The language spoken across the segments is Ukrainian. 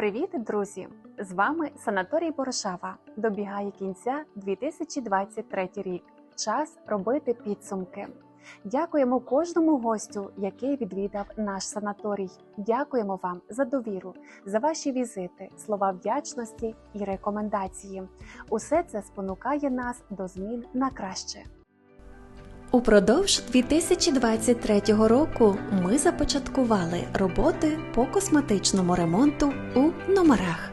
Привіт, друзі! З вами санаторій Борошава. Добігає кінця 2023 рік. Час робити підсумки. Дякуємо кожному гостю, який відвідав наш санаторій. Дякуємо вам за довіру, за ваші візити, слова вдячності і рекомендації. Усе це спонукає нас до змін на краще. Упродовж 2023 року ми започаткували роботи по косметичному ремонту у номерах.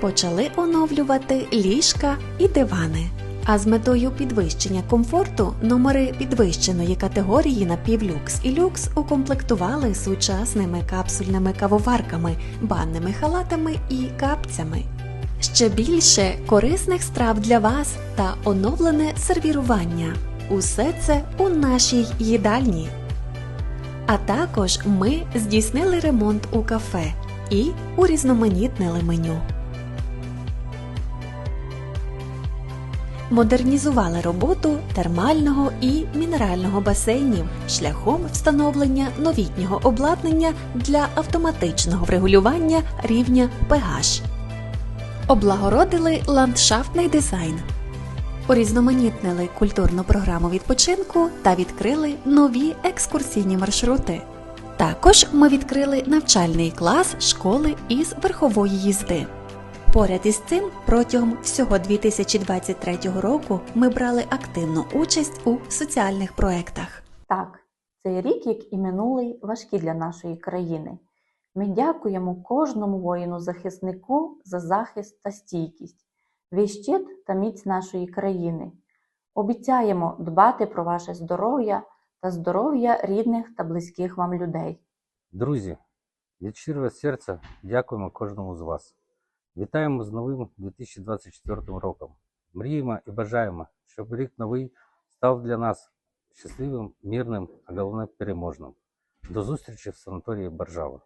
Почали оновлювати ліжка і дивани. А з метою підвищення комфорту номери підвищеної категорії на півлюкс і люкс укомплектували сучасними капсульними кавоварками, банними халатами і капцями. Ще більше корисних страв для вас та оновлене сервірування. Усе це у нашій їдальні. А також ми здійснили ремонт у кафе і урізноманітнили меню. Модернізували роботу термального і мінерального басейнів шляхом встановлення новітнього обладнання для автоматичного врегулювання рівня pH. Облагородили ландшафтний дизайн, урізноманітнили культурну програму відпочинку та відкрили нові екскурсійні маршрути. Також ми відкрили навчальний клас школи із верхової їзди. Поряд із цим, протягом всього 2023 року ми брали активну участь у соціальних проєктах. Так, цей рік, як і минулий, важкі для нашої країни. Ми дякуємо кожному воїну-захиснику за захист та стійкість, ви щит та міць нашої країни. Обіцяємо дбати про ваше здоров'я та здоров'я рідних та близьких вам людей. Друзі, від щирого серця дякуємо кожному з вас. Вітаємо з новим 2024 роком. Мріємо і бажаємо, щоб рік новий став для нас щасливим, мирним, а головне переможним. До зустрічі в санаторії Боржава.